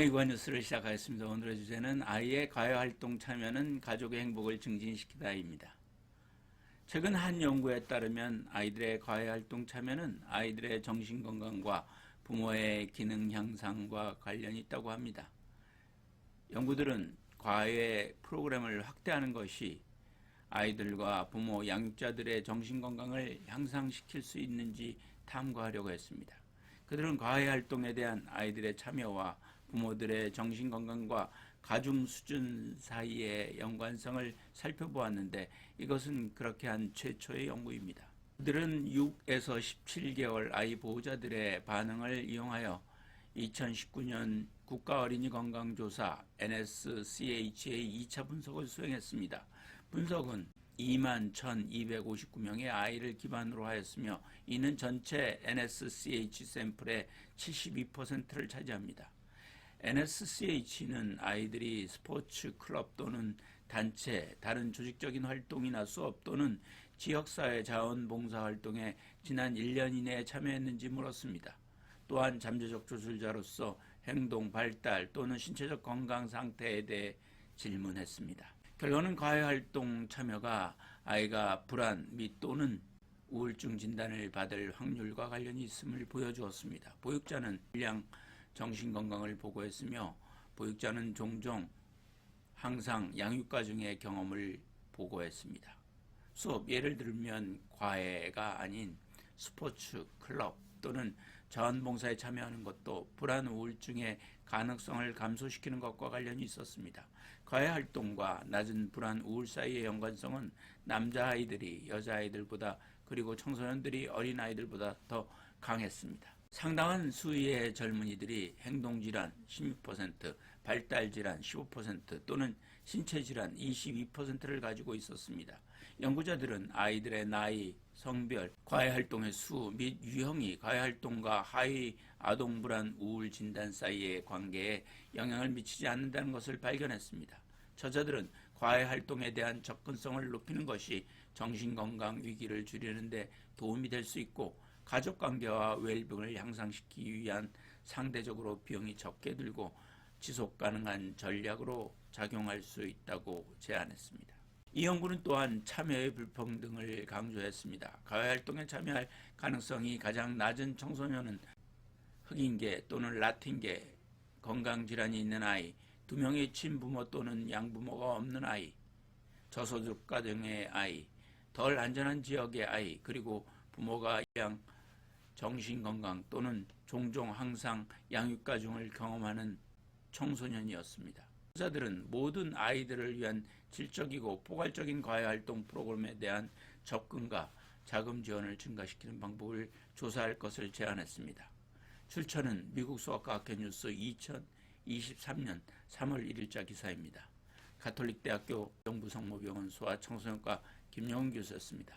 아이과 뉴스를 시작하겠습니다. 오늘의 주제는 아이의 과외 활동 참여는 가족의 행복을 증진시키다입니다. 최근 한 연구에 따르면 아이들의 과외 활동 참여는 아이들의 정신 건강과 부모의 기능 향상과 관련이 있다고 합니다. 연구들은 과외 프로그램을 확대하는 것이 아이들과 부모, 양육자들의 정신 건강을 향상시킬 수 있는지 탐구하려고 했습니다. 그들은 과외 활동에 대한 아이들의 참여와 부모들의 정신건강과 가중 수준 사이의 연관성을 살펴보았는데 이것은 그렇게 한 최초의 연구입니다. 그들은 6에서 17개월 아이 보호자들의 반응을 이용하여 2019년 국가 어린이 건강조사 NSCH의 2차 분석을 수행했습니다. 분석은 2만 1,259명의 아이를 기반으로 하였으며 이는 전체 NSCH 샘플의 72%를 차지합니다. NSCH는 아이들이 스포츠 클럽 또는 단체, 다른 조직적인 활동이나 수업 또는 지역사회 자원봉사 활동에 지난 1년 이내에 참여했는지 물었습니다. 또한 잠재적 조술자로서 행동 발달 또는 신체적 건강 상태에 대해 질문했습니다. 결과는 과외 활동 참여가 아이가 불안 및 또는 우울증 진단을 받을 확률과 관련이 있음을 보여주었습니다. 보육자는 일량 정신건강을 보고했으며 보육자는 종종 항상 양육가중의 경험을 보고했습니다. 수업 예를 들면 과외가 아닌 스포츠, 클럽 또는 자원봉사에 참여하는 것도 불안 우울증의 가능성을 감소시키는 것과 관련이 있었습니다. 과외 활동과 낮은 불안 우울 사이의 연관성은 남자아이들이 여자아이들보다 그리고 청소년들이 어린아이들보다 더 강했습니다. 상당한 수의 젊은이들이 행동질환 16%, 발달질환 15% 또는 신체질환 22%를 가지고 있었습니다. 연구자들은 아이들의 나이, 성별, 과외활동의 수및 유형이 과외활동과 하위 아동불안 우울 진단 사이의 관계에 영향을 미치지 않는다는 것을 발견했습니다. 저자들은 과외 활동에 대한 접근성을 높이는 것이 정신건강 위기를 줄이는 데 도움이 될 수 있고 가족 관계와 웰빙을 향상시키기 위한 상대적으로 비용이 적게 들고 지속 가능한 전략으로 작용할 수 있다고 제안했습니다. 이 연구는 또한 참여의 불평등을 강조했습니다. 가외 활동에 참여할 가능성이 가장 낮은 청소년은 흑인계 또는 라틴계, 건강질환이 있는 아이, 두 명의 친부모 또는 양부모가 없는 아이, 저소득 가정의 아이, 덜 안전한 지역의 아이, 그리고 부모가 양 정신건강 또는 종종 항상 양육가중을 경험하는 청소년이었습니다. 자들은 모든 아이들을 위한 질적이고 포괄적인 과외활동 프로그램에 대한 접근과 자금 지원을 증가시키는 방법을 조사할 것을 제안했습니다. 출처는 미국 수학과학회 뉴스 2023년 3월 1일자 기사입니다. 가톨릭대학교 영부성모병원 소아청소년과 김영훈 교수였습니다.